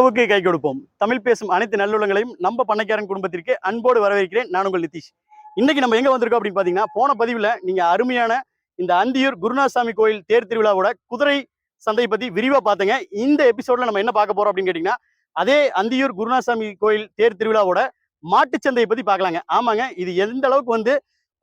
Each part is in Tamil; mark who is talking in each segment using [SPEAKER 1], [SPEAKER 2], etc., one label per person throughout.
[SPEAKER 1] உழவுக்கு கை கொடுப்போம். தமிழ் பேசும் அனைத்து நல்லுள்ளங்களையும் நம்ம பண்ணைக்காரன் குடும்பத்திற்கு அன்போடு வரவேற்கிறேன். நான் உங்கள் நிதிஷ். இன்னைக்கு நம்ம எங்க வந்திருக்கோம் அப்படின்னு பாத்தீங்கன்னா போன பதிவுல நீங்க அருமையான இந்த அந்தியூர் குருநாசாமி கோயில் தேர் திருவிழாவோட குதிரை சந்தை பத்தி விரிவா பார்த்தங்க இந்த எபிசோட்ல நம்ம என்ன பார்க்க போறோம் அப்படின்னு கேட்டீங்கன்னா அதே அந்தியூர் குருநாசாமி கோயில் தேர் திருவிழாவோட மாட்டுச்சந்தையை பத்தி பார்க்கலாங்க. ஆமாங்க இது எந்த அளவுக்கு வந்து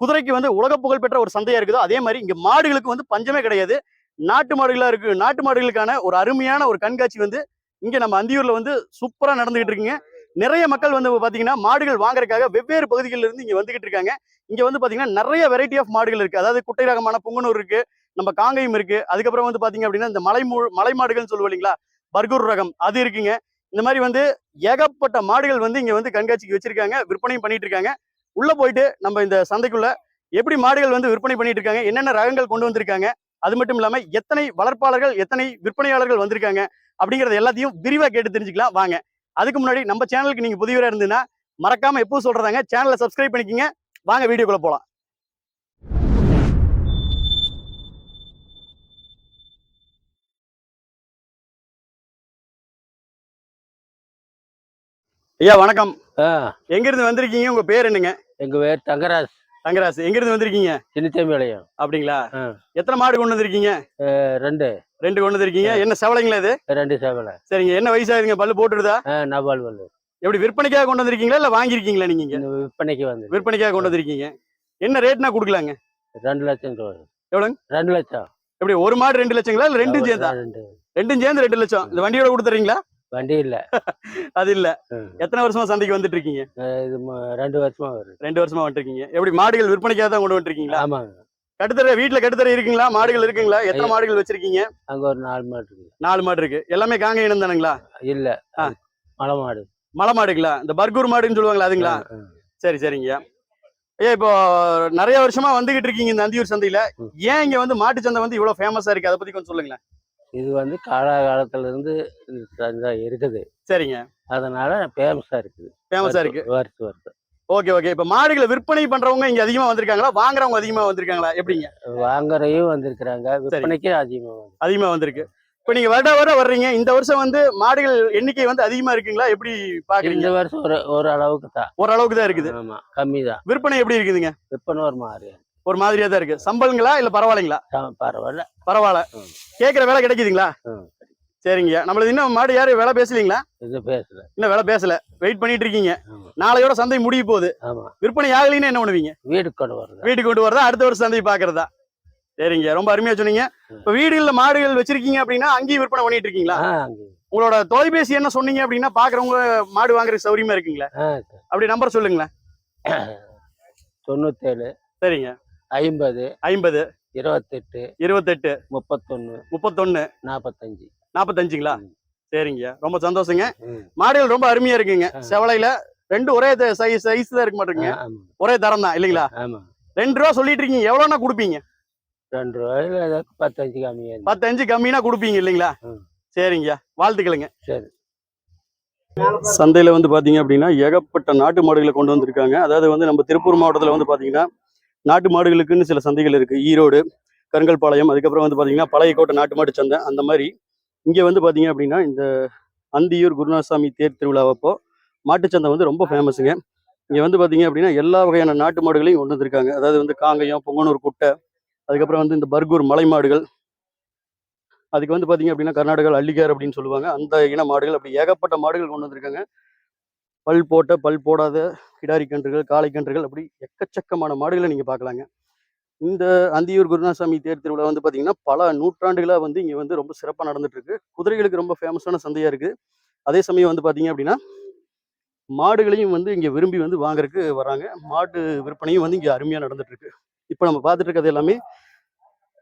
[SPEAKER 1] குதிரைக்கு வந்து உலக புகழ் பெற்ற ஒரு சந்தையா இருக்குதோ அதே மாதிரி இங்க மாடுகளுக்கு வந்து பஞ்சமே கிடையாது. நாட்டு மாடுகளா இருக்கு நாட்டு மாடுகளுக்கான ஒரு அருமையான ஒரு கண்காட்சி வந்து இங்கே நம்ம அந்தியூரில் வந்து சூப்பராக நடந்துகிட்டு இருக்குங்க. நிறைய மக்கள் வந்து பார்த்தீங்கன்னா மாடுகள் வாங்குறதுக்காக வெவ்வேறு பகுதிகளில் இருந்து வந்துகிட்டு இருக்காங்க. இங்கே வந்து பார்த்தீங்கன்னா நிறைய வெரைட்டி ஆஃப் மாடுகள் இருக்குது அதாவது குட்டை ரகமான புங்குனூர் இருக்குது நம்ம காங்கையும் இருக்குது அதுக்கப்புறம் வந்து பார்த்தீங்க அப்படின்னா இந்த மலை மூ மலை மாடுகள்னு சொல்லுவோம் இல்லைங்களா? பர்கூர் ரகம் அது இருக்குங்க. இந்த மாதிரி வந்து ஏகப்பட்ட மாடுகள் வந்து இங்கே வந்து கண்காட்சிக்கு வச்சுருக்காங்க விற்பனையும் பண்ணிகிட்டு இருக்காங்க. உள்ளே போயிட்டு நம்ம இந்த சந்தைக்குள்ளே எப்படி மாடுகள் வந்து விற்பனை பண்ணிட்டு இருக்காங்க என்னென்ன ரகங்கள் கொண்டு வந்திருக்காங்க அது மட்டும் இல்லாம எத்தனை வளர்ப்பாளர்கள் எத்தனை விற்பனையாளர்கள் வந்திருக்காங்க அப்படிங்கறது எல்லாத்தையும் விரிவா கேட்டு தெரிஞ்சுக்கலாம். வாங்க. அதுக்கு முன்னாடி நம்ம சேனலுக்கு நீங்க புதியவரா இருந்ததுன்னா மறக்காம எப்பவும் சொல்றதாங்க. சேனலை சப்ஸ்கிரைப் பண்ணிக்கிங்க. வாங்க வீடியோக்குள்ள போலாம். ஐயா வணக்கம். எங்க இருந்து வந்திருக்கீங்க? உங்க பேர் என்னங்க?
[SPEAKER 2] எங்க பேர் தங்கராஜ்.
[SPEAKER 1] தங்கராசு எங்க இருந்து வந்திருக்கீங்க?
[SPEAKER 2] சின்னத்தம்பிளையம்.
[SPEAKER 1] அப்படிங்களா?
[SPEAKER 2] ஆ.
[SPEAKER 1] எத்தனை மாடு கொண்டு வந்திருக்கீங்க?
[SPEAKER 2] ரெண்டு.
[SPEAKER 1] ரெண்டு கொண்டு வந்திருக்கீங்க. என்ன செவலைங்களா இது?
[SPEAKER 2] ரெண்டு சேவலை.
[SPEAKER 1] சரிங்க. என்ன வயசாகுதுங்க? பல்லு போட்டுருதா
[SPEAKER 2] நபால் வல்லு
[SPEAKER 1] எப்படி விற்பனைக்காக கொண்டு வந்திருக்கீங்களா? இல்ல வாங்கியிருக்கீங்களா நீங்க
[SPEAKER 2] விற்பனைக்கு வந்து
[SPEAKER 1] விற்பனைக்காக கொண்டு வந்திருக்கீங்க. என்ன ரேட்னா கொடுக்கலாங்க?
[SPEAKER 2] ரெண்டு லட்சம் ரூபா
[SPEAKER 1] எவ்வளவுங்க?
[SPEAKER 2] ரெண்டு லட்சம்.
[SPEAKER 1] எப்படி ஒரு மாடு ரெண்டு லட்சங்களா? இல்ல ரெண்டும் சேர்ந்தா
[SPEAKER 2] ரெண்டு.
[SPEAKER 1] ரெண்டும் சேர்ந்து ரெண்டு லட்சம். இந்த வண்டியோட கொடுத்துறீங்களா?
[SPEAKER 2] வண்டி இல்ல.
[SPEAKER 1] அது இல்ல. எத்தனை வருஷமா சந்தைக்கு வந்துட்டு இருக்கீங்க
[SPEAKER 2] இது ரெண்டு வருஷமா வருது.
[SPEAKER 1] ரெண்டு வருஷமா வந்துருக்கீங்க எப்படி மாடுகள் விற்பனைக்காக தான் கொண்டு வந்துருக்கீங்களா
[SPEAKER 2] ஆமாங்க.
[SPEAKER 1] கட்டுத்தர வீட்டுல கட்டுத்தர இருக்குங்களா? மாடுகள் இருக்குங்களா? எத்தனை. மாடுகள் வச்சிருக்கீங்க?
[SPEAKER 2] அங்க ஒரு நாலு மாடு இருக்கு
[SPEAKER 1] நாலு மாடு இருக்கு. எல்லாமே காங்க இனம் தானுங்களா?
[SPEAKER 2] இல்ல. மலை மாடு.
[SPEAKER 1] மலை மாடுங்களா? இந்த பர்கூர் மாடுன்னு சொல்லுவாங்களா அதுங்களா. சரி சரிங்க. ஐயா இப்போ நிறைய வருஷமா வந்துகிட்டு இருக்கீங்க இந்த அந்தியூர் சந்தையில. ஏன் இங்க வந்து மாட்டு சந்தை வந்து இவ்வளவு ஃபேமஸா இருக்கு? அதை பத்தி கொஞ்சம் சொல்லுங்களேன்.
[SPEAKER 2] இது வந்து காலகாலத்துல இருந்து இந்த சந்தை இருக்குது.
[SPEAKER 1] சரிங்க.
[SPEAKER 2] அதனால ஃபேமஸா இருக்குது.
[SPEAKER 1] ஃபேமஸா இருக்கு.
[SPEAKER 2] வருஷம் வருஷம்.
[SPEAKER 1] ஓகே ஓகே இப்ப மாடுகளை விற்பனை பண்றவங்க இங்க அதிகமா வந்திருக்காங்களா? வாங்குறவங்க அதிகமா வந்திருக்காங்களா? எப்படிங்க?
[SPEAKER 2] வாங்குறையும் வந்திருக்கிறாங்க. விற்பனைக்கும் அதிகமா
[SPEAKER 1] அதிகமா வந்திருக்கு. இப்ப நீங்க வருட வருடம் வர்றீங்க. இந்த வருஷம் வந்து மாடுகள் எண்ணிக்கை வந்து அதிகமா இருக்குங்களா? எப்படி பாக்குறீங்க?
[SPEAKER 2] இந்த வருஷம் ஒரு ஒரு அளவுக்கு தான்.
[SPEAKER 1] ஓரளவுக்கு தான் இருக்குது.
[SPEAKER 2] ஆமா கம்மி தான்.
[SPEAKER 1] விற்பனை எப்படி இருக்குதுங்க?
[SPEAKER 2] விற்பனை ஒரு மாதிரி.
[SPEAKER 1] ஒரு மாதிரியா தான் இருக்கு. சம்பளங்களா இல்ல பரவாயில்லைங்களா?
[SPEAKER 2] பரவாயில்ல.
[SPEAKER 1] பரவாயில்ல. கேக்குற வேலை கிடைக்குதுங்களா. சரிங்க. நம்மளது இன்னும் மாடு யாரும் வேலை பேசலீங்களா?
[SPEAKER 2] பேசல.
[SPEAKER 1] இன்னும் வேலை பேசல. வெயிட் பண்ணிட்டு இருக்கீங்க. நாளையோட சந்தை முடிய போகுது. விற்பனை ஆகலைன்னு என்ன பண்ணுவீங்க?
[SPEAKER 2] வீட்டுக்கு கொண்டு வருது
[SPEAKER 1] வீட்டுக்கு கொண்டு வரதா அடுத்த வருஷம் சந்தை பாக்குறதா சரிங்க. ரொம்ப அருமையா சொன்னீங்க. இப்ப வீடுகள்ல மாடுகள் வச்சிருக்கீங்க அப்படின்னா அங்கேயும் விற்பனை பண்ணிட்டு இருக்கீங்களா? உங்களோட தொலைபேசி என்ன சொன்னீங்க அப்படின்னா பாக்குறவங்க மாடு வாங்குறதுக்கு சௌரியமா இருக்குங்களா? அப்படி நம்பர் சொல்லுங்களேன்.
[SPEAKER 2] தொண்ணூத்தேழு.
[SPEAKER 1] சரிங்க.
[SPEAKER 2] ஐம்பது
[SPEAKER 1] ஐம்பது
[SPEAKER 2] இருபத்தெட்டு
[SPEAKER 1] இருபத்தெட்டு
[SPEAKER 2] முப்பத்தொன்னு
[SPEAKER 1] முப்பத்தொன்னு
[SPEAKER 2] நாற்பத்தஞ்சு
[SPEAKER 1] நாற்பத்தஞ்சுங்களா. சரிங்க ரொம்ப சந்தோஷங்க. மாடுகள் ரொம்ப அருமையா இருக்குங்க. செவலையில ரெண்டு ஒரே சைஸ் சைஸ் தான் இருக்க மாட்டேங்க. ஒரே தரம் தான் இல்லைங்களா? ரெண்டு ரூபா சொல்லிட்டு இருக்கீங்க எவ்வளோனா கொடுப்பீங்க?
[SPEAKER 2] ரெண்டு ரூபாயில பத்தஞ்சு கம்மியா இருக்கு.
[SPEAKER 1] பத்து அஞ்சு கம்மினா கொடுப்பீங்க இல்லைங்களா. சரிங்க வாழ்த்துக்களுங்க.
[SPEAKER 2] சரி.
[SPEAKER 1] சந்தையில வந்து பாத்தீங்க அப்படின்னா ஏகப்பட்ட நாட்டு மாடுகளை கொண்டு வந்திருக்காங்க. அதாவது வந்து நம்ம திருப்பூர் மாவட்டத்துல வந்து பாத்தீங்கன்னா நாட்டு மாடுகளுக்குன்னு சில சந்தைகள் இருக்கு. ஈரோடு கருங்கல்பாளையம் அதுக்கப்புறம் வந்து பாத்தீங்கன்னா பழையக்கோட்டை நாட்டு மாட்டு சந்தை அந்த மாதிரி. இங்க வந்து பாத்தீங்க அப்படின்னா இந்த அந்தியூர் குருநாசாமி தேர் திருவிழாவப்போ மாட்டுச்சந்தை வந்து ரொம்ப ஃபேமஸுங்க இங்க வந்து பாத்தீங்க அப்படின்னா எல்லா வகையான நாட்டு மாடுகளையும் கொண்டு வந்திருக்காங்க. அதாவது வந்து காங்கயம் பொங்கனூர் குட்டை அதுக்கப்புறம் வந்து இந்த பர்கூர் மலை மாடுகள். அதுக்கு வந்து பாத்தீங்க அப்படின்னா கர்நாடகா அள்ளிகார் அப்படின்னு சொல்லுவாங்க. அந்த இன மாடுகள் அப்படி ஏகப்பட்ட மாடுகள் கொண்டு வந்திருக்காங்க. பல் போட்ட பல் போடாத கிடாரி கன்றுகள் காளை கன்றுகள் அப்படி எக்கச்சக்கமான மாடுகளை நீங்கள் பார்க்கலாங்க. இந்த அந்தியூர் குருநாசாமி தேர் திருவிழா வந்து பார்த்தீங்கன்னா பல நூற்றாண்டுகளாக வந்து இங்கே வந்து ரொம்ப சிறப்பாக நடந்துட்டு இருக்கு குதிரைகளுக்கு ரொம்ப ஃபேமஸான சந்தையாக இருக்குது அதே சமயம் வந்து பார்த்தீங்க அப்படின்னா மாடுகளையும் வந்து இங்கே விரும்பி வந்து வாங்குறதுக்கு வராங்க. மாடு விற்பனையும் வந்து இங்கே அருமையாக நடந்துட்டு இருக்கு இப்போ நம்ம பார்த்துட்டு இருக்கிறது எல்லாமே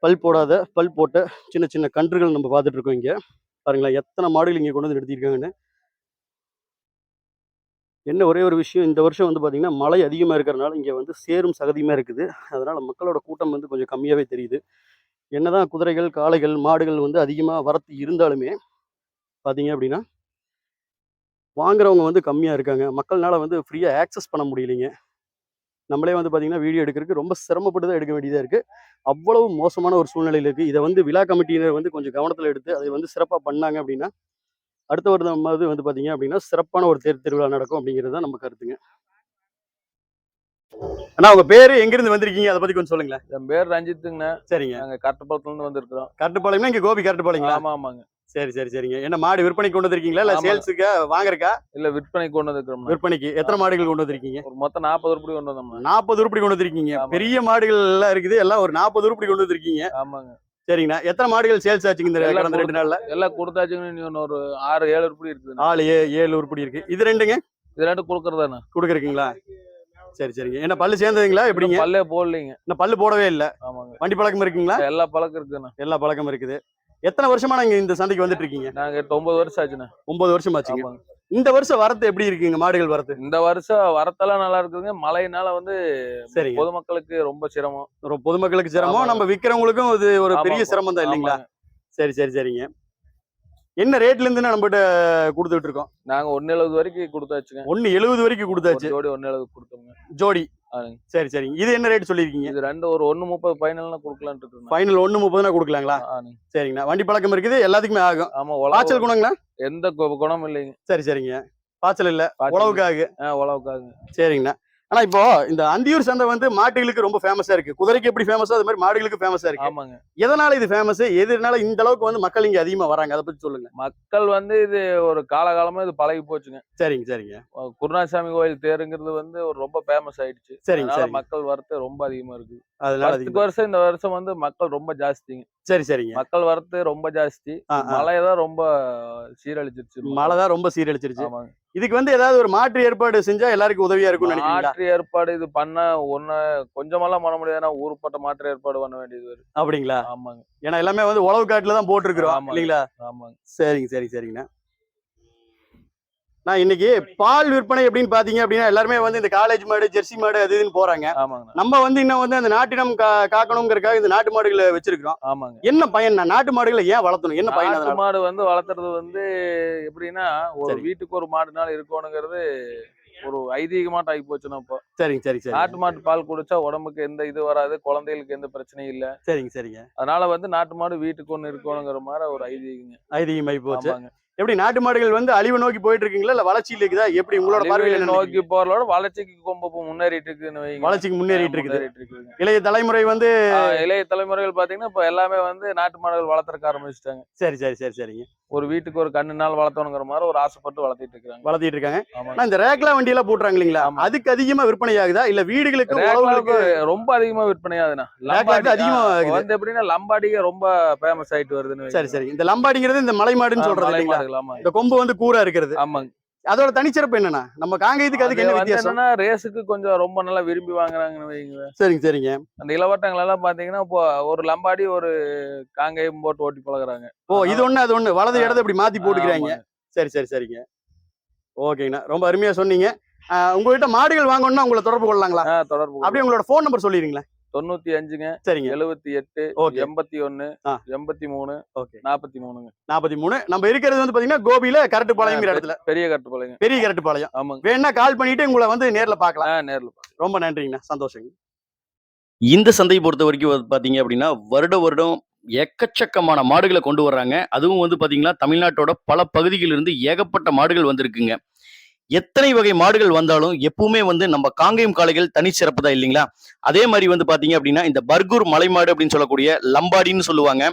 [SPEAKER 1] பல் போடாத பல் போட்ட சின்ன சின்ன கன்றுகள் நம்ம பார்த்துட்டு இருக்கோம் பாருங்களேன் எத்தனை மாடுகள் இங்கே கொண்டு வந்து நிறுத்தியிருக்காங்கன்னு. என்ன ஒரே ஒரு விஷயம் இந்த வருஷம் வந்து பாத்தீங்கன்னா மழை அதிகமாக இருக்கிறனால இங்கே வந்து சேரும் சகதியுமாக இருக்குது. அதனால மக்களோட கூட்டம் வந்து கொஞ்சம் கம்மியாகவே தெரியுது. என்னதான் குதிரைகள் காளைகள் மாடுகள் வந்து அதிகமாக வரத்து இருந்தாலுமே பார்த்தீங்க அப்படின்னா வாங்குறவங்க வந்து கம்மியாக இருக்காங்க. மக்கள்னால வந்து ஃப்ரீயாக ஆக்சஸ் பண்ண முடியலைங்க. நம்மளே வந்து பார்த்திங்கன்னா வீடியோ எடுக்கிறதுக்கு ரொம்ப சிரமப்பட்டு தான் எடுக்க வேண்டியதாக இருக்குது அவ்வளவு மோசமான ஒரு சூழ்நிலையில் இருக்குது இதை வந்து விழா கமிட்டியினர் வந்து கொஞ்சம் கவனத்தில் எடுத்து அதை வந்து சிறப்பாக பண்ணாங்க அப்படின்னா அடுத்த வருடம் அது வந்து பாத்தீங்க அப்படின்னா சிறப்பான ஒரு தேர் திருவிழா நடக்கும் அப்படிங்கிறது தான் நம்ம கருத்துங்க. அண்ணா உங்க பேரு எங்கிருந்து வந்திருக்கீங்க? அதை பத்தி கொஞ்சம் சொல்லுங்களேன்.
[SPEAKER 3] என் பேர் ரஞ்சித்துங்கண்ணா.
[SPEAKER 1] சரிங்க.
[SPEAKER 3] நாங்க கட்டப்பழத்துல இருந்து வந்திருக்கிறோம்.
[SPEAKER 1] கட்டுப்பாளையம்னா இங்க கோபி கட்டுப்பாளையங்களா?
[SPEAKER 3] ஆமா ஆமாங்க.
[SPEAKER 1] சரி சரி சரிங்க. என்ன மாடு விற்பனைக்கு கொண்டு வந்திருக்கீங்களா? இல்ல. சேல்ஸுக்கா வாங்குறக்கா?
[SPEAKER 3] இல்ல விற்பனை கொண்டு வந்திருக்கிறோம்
[SPEAKER 1] விற்பனைக்கு. எத்தனை மாடுகள் கொண்டு வந்திருக்கீங்க?
[SPEAKER 3] ஒரு மொத்தம் நாற்பது உருப்படி கொண்டு வந்தோம்ண்ணா.
[SPEAKER 1] நாற்பது உருப்படி கொண்டு வந்திருக்கீங்க. பெரிய மாடுகள் எல்லாம் இருக்குது. எல்லாம் ஒரு நாற்பது உருப்படி கொண்டு வந்திருக்கீங்க.
[SPEAKER 3] ஆமாங்க.
[SPEAKER 1] சரிங்கண்ணா. எத்தனை மாடுகள் சேல்ஸ் ஆச்சுங்க இந்த கடந்த ரெண்டு நாள்ல?
[SPEAKER 3] எல்லாம் கொடுத்தாச்சுங்க இன்னும் ஒரு ஆறு ஏழு உருப்படி இருக்குது
[SPEAKER 1] நாலு ஏ- ஏழு உருப்படி இருக்கு. இது ரெண்டுங்க?
[SPEAKER 3] இது ரெண்டு கொடுக்கறதாண்ணா.
[SPEAKER 1] கொடுக்குறீங்களா சரி சரிங்க. என்ன பல்லு சேர்ந்ததுங்களா? எப்படிங்க?
[SPEAKER 3] பல்லே போடலைங்க.
[SPEAKER 1] இன்னும் பல்லு போடவே இல்ல.
[SPEAKER 3] ஆமாங்க.
[SPEAKER 1] வண்டி பழக்கம் இருக்குங்களா?
[SPEAKER 3] எல்லா பழக்கம் இருக்குண்ணா
[SPEAKER 1] எல்லா பழக்கம் இருக்குது. எத்தனை வருஷமா நீங்க இந்த சந்தைக்கு வந்துட்டு இருக்கீங்க?
[SPEAKER 3] நாங்க எட்டு ஒன்பது வருஷம் ஆச்சுண்ணா.
[SPEAKER 1] ஒன்பது வருஷம் ஆச்சுங்க இந்த வருஷம் வரத்து எப்படி இருக்குங்க? மாடுகள் வரத்து?
[SPEAKER 3] இந்த வருஷம் வரத்தெல்லாம் நல்லா இருக்குதுங்க. மழையினால வந்து
[SPEAKER 1] சரிங்க.
[SPEAKER 3] பொதுமக்களுக்கு ரொம்ப சிரமம்.
[SPEAKER 1] பொதுமக்களுக்கு சிரமம். நம்ம விக்கிறவங்களுக்கும் இது ஒரு பெரிய. சிரமம் தான் இல்லைங்களா. சரி சரி சரிங்க. என்ன ரேட்ல இருந்து நம்மகிட்ட கொடுத்துட்டு இருக்கோம்?
[SPEAKER 3] நாங்க ஒன்னு எழுபது வரைக்கும் கொடுத்தாச்சுங்க.
[SPEAKER 1] ஒன்னு எழுபது வரைக்கும் கொடுத்தாச்சு.
[SPEAKER 3] ஜோடி ஒன்னு எழுபது கொடுத்தோங்க
[SPEAKER 1] ஜோடி. சரி சரிங்க இது என்ன ரேட் சொல்லியிருக்கீங்க?
[SPEAKER 3] இது ரெண்டு ஒரு ஒன்னு முப்பது ஃபைனல்னா கொடுக்கலான்ட்டு இருக்கோம்
[SPEAKER 1] ஃபைனல் ஒன்னு முப்பதுனா கொடுக்கலாங்களா? சரிங்கண்ணா. வண்டி பழக்கம் இருக்குது எல்லாத்துக்குமே ஆகும்.
[SPEAKER 3] ஆமா
[SPEAKER 1] பாய்ச்சல் குணங்களா?
[SPEAKER 3] எந்த கு- குணமும் இல்லைங்க.
[SPEAKER 1] சரி சரிங்க. பாய்ச்சல் இல்ல. உழவுக்காக
[SPEAKER 3] ஆ, உழவுக்காக
[SPEAKER 1] சரிங்கண்ணா. ஆனா இப்போ இந்த அந்தியூர் சந்தை வந்து மாட்டுகளுக்கு ரொம்ப ஃபேமஸா இருக்கு. குதிரைக்கு எப்படி ஃபேமஸோ அது மாதிரி மாடுகளுக்கு ஃபேமஸா இருக்கு.
[SPEAKER 3] ஆமாங்க.
[SPEAKER 1] எதனால இது ஃபேமஸ் எதனால இந்த அளவுக்கு வந்து மக்கள் இங்க அதிகமா வராங்க? அதை பத்தி சொல்லுங்க.
[SPEAKER 3] மக்கள் வந்து இது ஒரு காலகாலமா இது பழகி போச்சுங்க.
[SPEAKER 1] சரிங்க சரிங்க.
[SPEAKER 3] அஹ் குருநாசாமி கோயில் தேருங்கிறது வந்து ஒரு ரொம்ப ஃபேமஸ் ஆயிடுச்சு.
[SPEAKER 1] சரிங்க
[SPEAKER 3] மக்கள் வரத்து ரொம்ப அதிகமா இருக்கு
[SPEAKER 1] அதனால
[SPEAKER 3] வருஷம் இந்த வருஷம் வந்து மக்கள் ரொம்ப ஜாஸ்திங்க.
[SPEAKER 1] சரி சரிங்க.
[SPEAKER 3] மக்கள் வரத்து ரொம்ப ஜாஸ்தி.
[SPEAKER 1] ஆ, ஆ.
[SPEAKER 3] மழை தான் ரொம்ப சீரழிச்சிருச்சு.
[SPEAKER 1] மழை தான் ரொம்ப சீரழிச்சிருச்சு. இதுக்கு வந்து ஏதாவது ஒரு மாற்று ஏற்பாடு செஞ்சா எல்லாருக்கும் உதவியா நினைக்கிறீங்களா?
[SPEAKER 3] மாற்று ஏற்பாடு இது பண்ண ஒண்ணு கொஞ்சமெல்லாம் பண்ண முடியாதுன்னா ஊருப்பட்ட மாற்று ஏற்பாடு பண்ண வேண்டியது வரும்
[SPEAKER 1] அப்படிங்களா?
[SPEAKER 3] ஆமாங்க.
[SPEAKER 1] ஏன்னா எல்லாமே வந்து உழவு காட்டுல தான் போட்டிருக்கிறோம். இல்லைங்களா?
[SPEAKER 3] ஆமாங்க.
[SPEAKER 1] சரிங்க சரி சரிங்கண்ணா. நான் இன்னைக்கு பால் விற்பனை எப்படின்னு பாத்தீங்க அப்படின்னா எல்லாருமே வந்து இந்த காலேஜ் மாடு ஜெர்சி மாடு அது இதுன்னு போறாங்க. நம்ம வந்து இன்னும் வந்து அந்த நாட்டினம் கா- காக்கணுங்கிறதுக்காக இந்த நாட்டு மாடுகளை வச்சிருக்கிறோம்.
[SPEAKER 3] ஆமாங்க.
[SPEAKER 1] என்ன பயன்? நாட்டு மாடுகளை ஏன் வளர்த்தணும்? என்ன பயன்
[SPEAKER 3] நாட்டு மாடு வந்து வளர்த்துறது வந்து எப்படின்னா ஒரு. வீட்டுக்கு ஒரு மாடுனால இருக்கணுங்கிறது ஒரு ஐதீகமாட்ட ஆகி போச்சுன்னா இப்போ.
[SPEAKER 1] சரிங்க சரி சரி.
[SPEAKER 3] நாட்டு மாட்டு பால் குடிச்சா உடம்புக்கு எந்த இது வராது குழந்தைகளுக்கு எந்த பிரச்சனையும் இல்ல.
[SPEAKER 1] சரிங்க சரிங்க.
[SPEAKER 3] அதனால வந்து நாட்டு மாடு வீட்டுக்கு ஒண்ணு இருக்கணுங்கிற மாதிரி ஒரு ஐதீகங்க.
[SPEAKER 1] ஐதீகமாயி போச்சு. எப்படி நாட்டு மாடுகள் வந்து அழிவு நோக்கி போயிட்டு இருக்குங்களா இல்ல வளர்ச்சியில் இருக்குதா? எப்படி உங்களோட பார்வையில
[SPEAKER 3] நோக்கி போறதோட வளர்ச்சிக்கு ரொம்ப முன்னேறிட்டு இருக்குன்னு.
[SPEAKER 1] வளர்ச்சிக்கு முன்னேறிட்டு இருக்குது. இளைய தலைமுறை வந்து
[SPEAKER 3] இளைய தலைமுறைகள் பாத்தீங்கன்னா இப்ப எல்லாமே வந்து நாட்டு மாடுகள் வளர்த்துறக்க ஆரம்பிச்சிட்டாங்க.
[SPEAKER 1] சரி சரி சரி சரிங்க.
[SPEAKER 3] ஒரு வீட்டுக்கு ஒரு கண்ணு நாள் வளர்த்தணுங்கிற மாதிரி ஒரு ஆசைப்பட்டு வளர்த்திட்டு இருக்காங்க.
[SPEAKER 1] வளர்த்திட்டு இருக்காங்க. ஆனா இந்த ரேக்லா வண்டி எல்லாம் போட்டுறாங்க இல்லைங்களா. அதுக்கு அதிகமா விற்பனை ஆகுதா இல்ல வீடுகளுக்கு
[SPEAKER 3] ரொம்ப அதிகமா விற்பனை ஆகுதுண்ணா
[SPEAKER 1] அதிகமா.
[SPEAKER 3] வந்து எப்படின்னா லம்பாடிக ரொம்ப ஃபேமஸ் ஆயிட்டு வருதுன்னு
[SPEAKER 1] சரி சரி. இந்த லம்பாடிங்கிறது இந்த மலை மாடுன்னு சொல்றது
[SPEAKER 3] ஆமாங்க
[SPEAKER 1] இந்த கொம்பு வந்து கூரா இருக்கிறது.
[SPEAKER 3] ஆமாங்க.
[SPEAKER 1] அதோட தனிச்சிறப்பு என்னன்னா நம்ம காங்கேயத்துக்கு அதுக்கு
[SPEAKER 3] அது
[SPEAKER 1] என்ன
[SPEAKER 3] வந்து
[SPEAKER 1] வித்தியாசம்?
[SPEAKER 3] என்னன்னா ரேஸுக்கு கொஞ்சம் ரொம்ப நல்லா விரும்பி வாங்குறாங்கன்னு வைங்க
[SPEAKER 1] சரிங்க சரிங்க.
[SPEAKER 3] அந்த இளவட்டங்கள் எல்லாம் பாத்தீங்கன்னா இப்போ ஒரு லம்பாடி ஒரு காங்கேயம் போட்டு ஓட்டி பழகுறாங்க.
[SPEAKER 1] ஓ இது ஒண்ணு அது ஒண்ணு. வலது இடத்த இப்படி மாத்தி போட்டுக்கிறாங்க. சரி சரி சரிங்க. ஓகேங்கண்ணா. ரொம்ப அருமையா சொன்னீங்க. உங்ககிட்ட மாடுகள் வாங்கணும்னா உங்களை தொடர்பு கொள்ளலாங்களா?
[SPEAKER 3] தொடர்பு
[SPEAKER 1] அப்படியே உங்களோட ஃபோன் நம்பர் சொல்லிடுங்களா
[SPEAKER 3] தொண்ணூத்தி அஞ்சுங்க
[SPEAKER 1] சரிங்க.
[SPEAKER 3] எழுபத்தி எட்டு
[SPEAKER 1] ஓகே.
[SPEAKER 3] எண்பத்தி
[SPEAKER 1] ஆ.
[SPEAKER 3] எண்பத்தி மூணு
[SPEAKER 1] ஓகே.
[SPEAKER 3] நாற்பத்தி மூணுங்க.
[SPEAKER 1] நாற்பத்தி மூணு. நம்ம இருக்கிறது வந்து பாத்தீங்கன்னா கோபியில கரட்டுப்பாளையங்கிற இடத்துல.
[SPEAKER 3] பெரிய கட்டுப்பாளையங்க
[SPEAKER 1] பெரிய கரட்டுப்பாளையம்.
[SPEAKER 3] ஆமாங்க.
[SPEAKER 1] வேணா கால் பண்ணிட்டு உங்களை வந்து நேர்ல பார்க்கலாம்.
[SPEAKER 3] ஆ நேர்ல.
[SPEAKER 1] ரொம்ப நன்றிங்கண்ணா. சந்தோஷங்க. இந்த சந்தையை பொறுத்த வரைக்கும் வந்து பாத்தீங்க அப்படின்னா வருட வருடம் எக்கச்சக்கமான மாடுகளை கொண்டு வர்றாங்க. அதுவும் வந்து பாத்தீங்கன்னா தமிழ்நாட்டோட பல பகுதிகளிலிருந்து ஏகப்பட்ட மாடுகள் வந்திருக்குங்க. எத்தனை வகை மாடுகள் வந்தாலும் எப்பவுமே வந்து நம்ம காங்கேயம் காளைகள் தனி சிறப்பு தான் இல்லைங்களா? அதே மாதிரி வந்து பாத்தீங்க அப்படின்னா இந்த பர்கூர் மலை மாடு அப்படின்னு சொல்லக்கூடிய லம்பாடின்னு சொல்லுவாங்க.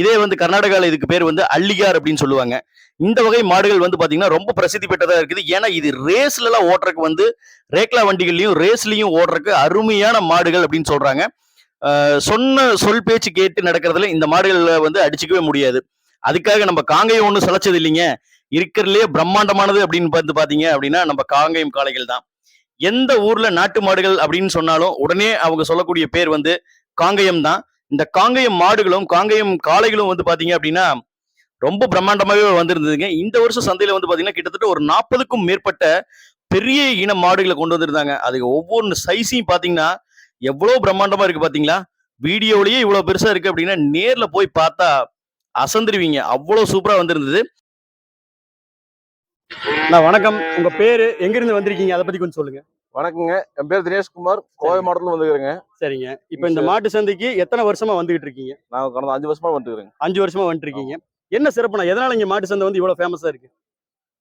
[SPEAKER 1] இதே வந்து கர்நாடகாவில் இதுக்கு பேர் வந்து அள்ளிகார் அப்படின்னு சொல்லுவாங்க. இந்த வகை மாடுகள் வந்து பாத்தீங்கன்னா ரொம்ப பிரசித்தி பெற்றதா இருக்குது. ஏன்னா இது ரேஸ்ல எல்லாம் ஓட்டுறதுக்கு வந்து ரேக்லா வண்டிகள்லயும் ரேஸ்லயும் ஓடுறதுக்கு அருமையான மாடுகள் அப்படின்னு சொல்றாங்க. சொன்ன சொல் பேச்சு கேட்டு நடக்கிறதுல இந்த மாடுகளை வந்து அடிச்சுக்கவே முடியாது. அதுக்காக நம்ம காங்கேயம் ஒன்றும் சளைச்சது இல்லைங்க. இருக்கிறதுலே பிரம்மாண்டமானது அப்படின்னு பார்த்து பாத்தீங்க அப்படின்னா நம்ம காங்கயம் காளைகள் தான். எந்த ஊர்ல நாட்டு மாடுகள் அப்படின்னு சொன்னாலும் உடனே அவங்க சொல்லக்கூடிய பேர் வந்து காங்கயம் தான். இந்த காங்கேயம் மாடுகளும் காங்கேயம் காளைகளும் வந்து பாத்தீங்க அப்படின்னா ரொம்ப பிரம்மாண்டமாவே வந்திருந்ததுங்க. இந்த வருஷம் சந்தையில வந்து பாத்தீங்கன்னா கிட்டத்தட்ட ஒரு நாற்பதுக்கும் மேற்பட்ட பெரிய இன மாடுகளை கொண்டு வந்திருந்தாங்க. அதுக்கு ஒவ்வொரு சைஸையும் பாத்தீங்கன்னா எவ்வளவு பிரம்மாண்டமா இருக்கு பாத்தீங்களா வீடியோலயே இவ்வளவு பெருசா இருக்கு அப்படின்னா நேர்ல போய் பார்த்தா அசந்துருவீங்க. அவ்வளவு சூப்பரா வந்திருந்தது. வணக்கம். உங்க பேரு எங்க இருந்து வந்திருக்கீங்க? அதை பத்தி கொஞ்சம் சொல்லுங்க.
[SPEAKER 4] வணக்கங்க. என் பேர் தினேஷ்குமார். கோவை மாவட்டத்துல வந்துக்கிறேங்க.
[SPEAKER 1] சரிங்க. இப்போ இந்த மாட்டு சந்தைக்கு எத்தனை வருஷமா வந்துகிட்டு இருக்கீங்க?
[SPEAKER 4] நான் கடந்த அஞ்சு வருஷமா வந்துக்கிறேங்க.
[SPEAKER 1] அஞ்சு வருஷமா வந்துட்டு இருக்கீங்க
[SPEAKER 5] என்ன சிறப்புனா எதனால இங்க மாட்டு சந்தை வந்து இவ்வளவு ஃபேமஸா இருக்கு?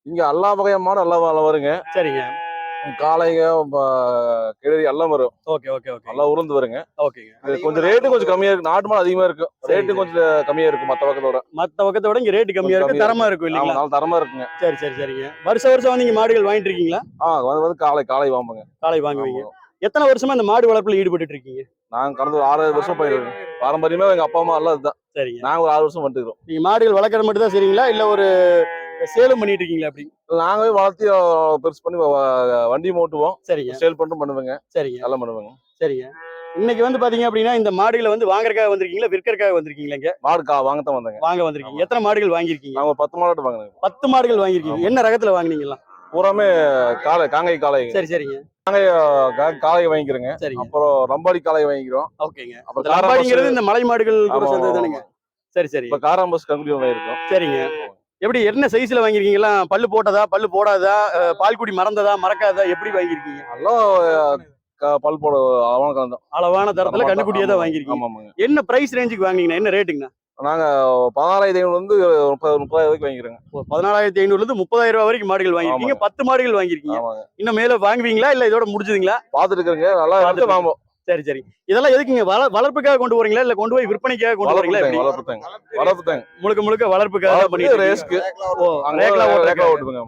[SPEAKER 4] இங்க எல்லா வகையான மாடு எல்லாம் வருங்க.
[SPEAKER 5] சரிங்க.
[SPEAKER 4] காளைங்க கிழரி எல்லாம் வரும்.
[SPEAKER 5] Okay okay okay.
[SPEAKER 4] எல்லாம் உருந்து வருங்க.
[SPEAKER 5] ஓகேங்க.
[SPEAKER 4] கொஞ்சம் ரேட்டு கொஞ்சம் கம்மியா இருக்கு. நாட்டு மாடு அதிகமா இருக்கும் ரேட்டு கொஞ்சம் கம்மியா இருக்கும் மத்த பக்கத்தோட
[SPEAKER 5] மத்த பக்கத்தை விட இங்க ரேட் கம்மியா இருக்கு. தரமா இருக்கும் இல்லைங்களா?
[SPEAKER 4] நல்ல தரமா இருக்குங்க.
[SPEAKER 5] சரி சரி சரிங்க. வருஷம் வருஷம் வந்து இங்க மாடுகள் வாங்கிட்டு இருக்கீங்களா?
[SPEAKER 4] ஆ வந்து வந்து காளை காளை வாம்புங்க
[SPEAKER 5] காலை வாங்குவீங்க. எத்தனை வருஷமா இந்த மாடு வளர்ப்புல ஈடுபட்டு இருக்கீங்க?
[SPEAKER 4] நாங்க கடந்த ஒரு ஆறு வருஷம் போயிருக்கோம் பாரம்பரியமா எங்க அப்பா அம்மா எல்லாம் இதுதான்
[SPEAKER 5] சரிங்க.
[SPEAKER 4] நாங்க ஒரு ஆறு வருஷம் வந்துருக்கோம்
[SPEAKER 5] நீங்க மாடுகள் வளர்க்கறது மட்டும் தான் சரிங்களா இல்ல ஒரு சேலம் பண்ணிட்டு இருக்கீங்களா அப்படி?
[SPEAKER 4] நாங்களே வளர்த்தி பெருசு பண்ணி வண்டி ஓட்டுவோம்.
[SPEAKER 5] சரிங்க.
[SPEAKER 4] சேல் பண்ணிட்டு பண்ணுவேங்க.
[SPEAKER 5] சரிங்க.
[SPEAKER 4] எல்லாம் பண்ணுவேங்க.
[SPEAKER 5] சரிங்க. இன்னைக்கு வந்து பாத்தீங்க அப்படின்னா இந்த மாடுகளை வந்து வாங்குறதுக்காக வந்திருக்கீங்களா விற்கறதுக்காக வந்திருக்கீங்களா இங்க?
[SPEAKER 4] மாடு கா வாங்கத்தான் வந்தேங்க.
[SPEAKER 5] வாங்க வந்திருக்கீங்க. எத்தனை மாடுகள் வாங்கியிருக்கீங்க?
[SPEAKER 4] நாங்க ஒரு பத்து மாடு வாங்கினேங்க
[SPEAKER 5] பத்து மாடுகள் வாங்கியிருக்கீங்க. என்ன ரகத்துல வாங்குனீங்களா
[SPEAKER 4] பூராமே காளை காங்கை காளை.
[SPEAKER 5] சரி சரிங்க.
[SPEAKER 4] கா- காளை வாங்கிக்கிறேங்க.
[SPEAKER 5] சரிங்க.
[SPEAKER 4] அப்புறம் ரம்பாடி காளை வாங்கிக்கிறோம்.
[SPEAKER 5] ஓகேங்க.
[SPEAKER 4] அப்புறம் காராம்பஸ்.
[SPEAKER 5] இந்த மலை மாடுகள் கூட சேர்ந்தது தானுங்க. சரி சரி.
[SPEAKER 4] இப்ப காராம்பஸ் கங்குடி வாங்கியிருக்கோம்.
[SPEAKER 5] சரிங்க. எப்படி என்ன சைஸ்ல வாங்கியிருக்கீங்களா? பல்லு போட்டதா பல்லு போடாதா பால்குடி மறந்ததா மறக்காததா எப்படி வாங்கியிருக்கீங்க?
[SPEAKER 4] எல்லாம் அஹ், க- பல் போட அவன கலந்தோம்
[SPEAKER 5] அளவான தரத்துல கண்டுக்குட்டியா தான் வாங்கியிருக்கீங்க.
[SPEAKER 4] ஆமாங்க.
[SPEAKER 5] என்ன பிரைஸ் ரேஞ்சுக்கு வாங்குனீங்கன்னா என்ன ரேட்டுங்கண்ணா
[SPEAKER 4] நாங்க பதினாலாயிரத்தி ஐநூறு வந்து முப்பது முப்பதாயிரம் வரைக்கும் வாங்கிக்கிறோங்க
[SPEAKER 5] பதினாலாயிரத்தி ஐநூறுல இருந்து முப்பதாயிரம் ரூபாய் வரைக்கும் மாடுகள் வாங்கியிருக்கீங்க.
[SPEAKER 4] ஆமாங்க.
[SPEAKER 5] பத்து மாடுகள் வாங்கியிருக்கீங்க.
[SPEAKER 4] ஆமாங்க.
[SPEAKER 5] இன்னும் மேல வாங்குவீங்களா இல்ல இதோட முடிஞ்சுதுங்களா?
[SPEAKER 4] பாத்துட்டு இருக்கிறேங்க நல்லா நாம
[SPEAKER 5] சரி சரி. இதெல்லாம் எதுக்குங்க வள வளர்ப்புக்காக கொண்டு போறீங்களா? இல்ல கொண்டு போய் விற்பனைக்காக கொண்டு போறீங்களா? எப்படி?
[SPEAKER 4] வளர்ப்புட்டாங்க வளர்ப்புட்டாங்க
[SPEAKER 5] முழுக்க முழுக்க வளர்ப்புக்காக
[SPEAKER 4] வளர்ப்பு
[SPEAKER 5] இருக்கீங்க.
[SPEAKER 4] ரேஸ்க்கு
[SPEAKER 5] ஓ, ரேக்லா.
[SPEAKER 4] ஓட்டுங்க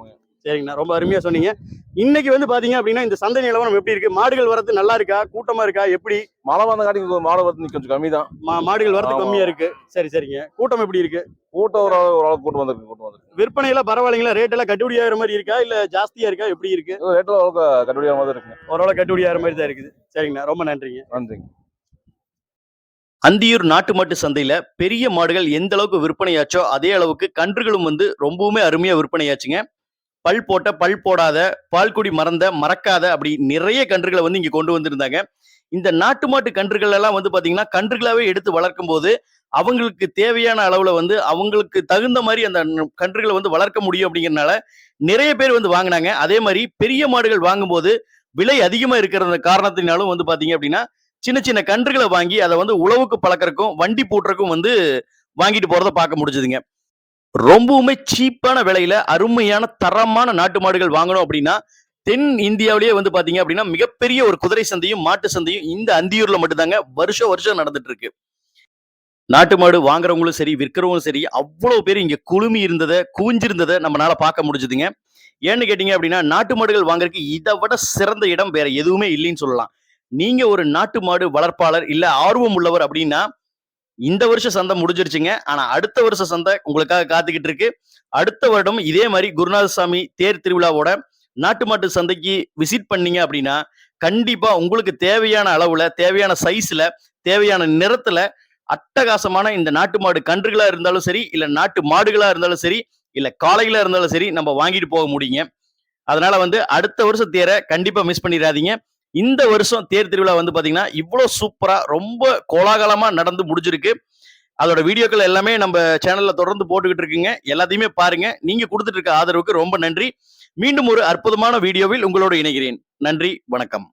[SPEAKER 5] சரிங்கண்ணா. ரொம்ப அருமையா சொன்னீங்க. இன்னைக்கு வந்து பாத்தீங்க அப்படின்னா இந்த சந்தை நிலவரம் எப்படி இருக்கு? மாடுகள் வரது நல்லா இருக்கா? கூட்டமா இருக்கா? எப்படி?
[SPEAKER 4] மழை வந்த காட்டி மாடு வரது கொஞ்சம் கம்மி தான்
[SPEAKER 5] மா- மாடுகள் வரது. கம்மியா இருக்கு. சரி சரிங்க. கூட்டம் எப்படி இருக்கு?
[SPEAKER 4] கூட்டம் ஒரு அளவு- கூட்டம் வந்திருக்கு கூட்டம் வந்திருக்கு.
[SPEAKER 5] விற்பனை எல்லாம் பரவாயில்லைங்களா? ரேட் எல்லாம் கட்டுப்படி ஆகிற மாதிரி இருக்கா? இல்ல ஜாஸ்தியா இருக்கா? எப்படி இருக்கு?
[SPEAKER 4] ரேட்டில் அளவுக்கு கட்டுப்படியான மாதிரி இருக்குங்க.
[SPEAKER 5] ஓரளவு கட்டுப்படி ஆகிற மாதிரி தான் இருக்குது. சரிங்கண்ணா. ரொம்ப நன்றிங்க.
[SPEAKER 4] நன்றிங்க.
[SPEAKER 5] அந்தியூர் நாட்டு மாட்டு சந்தையில பெரிய மாடுகள் எந்த அளவுக்கு விற்பனையாச்சோ அதே அளவுக்கு கன்றுகளும் வந்து ரொம்பவுமே அருமையா விற்பனையாச்சுங்க. பல் போட்ட பல் போடாத பால்குடி மறந்த மறக்காத அப்படி நிறைய கன்றுகளை வந்து இங்க கொண்டு வந்திருந்தாங்க. இந்த நாட்டு மாட்டு கன்றுகள் எல்லாம் வந்து பாத்தீங்கன்னா கன்றுகளாவே எடுத்து வளர்க்கும் போது அவங்களுக்கு தேவையான அளவுல வந்து அவங்களுக்கு தகுந்த மாதிரி அந்த கன்றுகளை வந்து வளர்க்க முடியும் அப்படிங்கறனால நிறைய பேர் வந்து வாங்கினாங்க. அதே மாதிரி பெரிய மாடுகள் வாங்கும்போது விலை அதிகமா இருக்கிற காரணத்தினாலும் வந்து பாத்தீங்க அப்படின்னா சின்ன சின்ன கன்றுகளை வாங்கி அதை வந்து உழவுக்கு பழக்கறக்கும் வண்டி பூட்டுறக்கும் வந்து வாங்கிட்டு போறதை பார்க்க முடிஞ்சதுங்க. ரொம்பவுமே சீப்பான விலையில அருமையான தரமான நாட்டு மாடுகள் வாங்கணும் அப்படின்னா தென் இந்தியாவிலேயே வந்து பாத்தீங்க அப்படின்னா மிகப்பெரிய ஒரு குதிரை சந்தையும் மாட்டு சந்தையும் இந்த அந்தியூர்ல மட்டும்தாங்க வருஷம் வருஷம் நடந்துட்டு இருக்கு நாட்டு மாடு வாங்குறவங்களும் சரி விற்கிறவங்களும் சரி அவ்வளவு பேர் இங்க குழுமி இருந்ததை கூஞ்சிருந்ததை நம்மளால பார்க்க முடிஞ்சதுங்க. ஏன்னு கேட்டீங்க அப்படின்னா நாட்டு மாடுகள் வாங்குறதுக்கு இதை விட சிறந்த இடம் வேற எதுவுமே இல்லைன்னு சொல்லலாம். நீங்க ஒரு நாட்டு மாடு வளர்ப்பாளர் இல்ல ஆர்வம் உள்ளவர் அப்படின்னா இந்த வருஷம் சந்தை முடிஞ்சிருச்சுங்க. ஆனா அடுத்த வருஷ சந்தை உங்களுக்காக காத்துக்கிட்டு இருக்கு. அடுத்த வருடம் இதே மாதிரி குருநாத சாமி தேர் திருவிழாவோட நாட்டு மாட்டு சந்தைக்கு விசிட் பண்ணீங்க அப்படின்னா கண்டிப்பா உங்களுக்கு தேவையான அளவுல தேவையான சைஸ்ல தேவையான நிறத்துல அட்டகாசமான இந்த நாட்டு மாடு கன்றுகளா இருந்தாலும் சரி இல்ல நாட்டு மாடுகளா இருந்தாலும் சரி இல்ல காளைகளா இருந்தாலும் சரி நம்ம வாங்கிட்டு போக முடியுங்க. அதனால வந்து அடுத்த வருஷம் தேரை கண்டிப்பா மிஸ் பண்ணிடாதீங்க. இந்த வருஷம் தேர் திருவிழா வந்து பார்த்தீங்கன்னா இவ்வளோ சூப்பராக ரொம்ப கோலாகலமாக நடந்து முடிஞ்சிருக்கு. அதோட வீடியோக்கள் எல்லாமே நம்ம சேனலில் தொடர்ந்து போட்டுக்கிட்டு இருக்குங்க. எல்லாத்தையுமே பாருங்க. நீங்கள் கொடுத்துட்டு இருக்க ஆதரவுக்கு ரொம்ப நன்றி. மீண்டும் ஒரு அற்புதமான வீடியோவில் உங்களோடு இணைகிறேன். நன்றி வணக்கம்.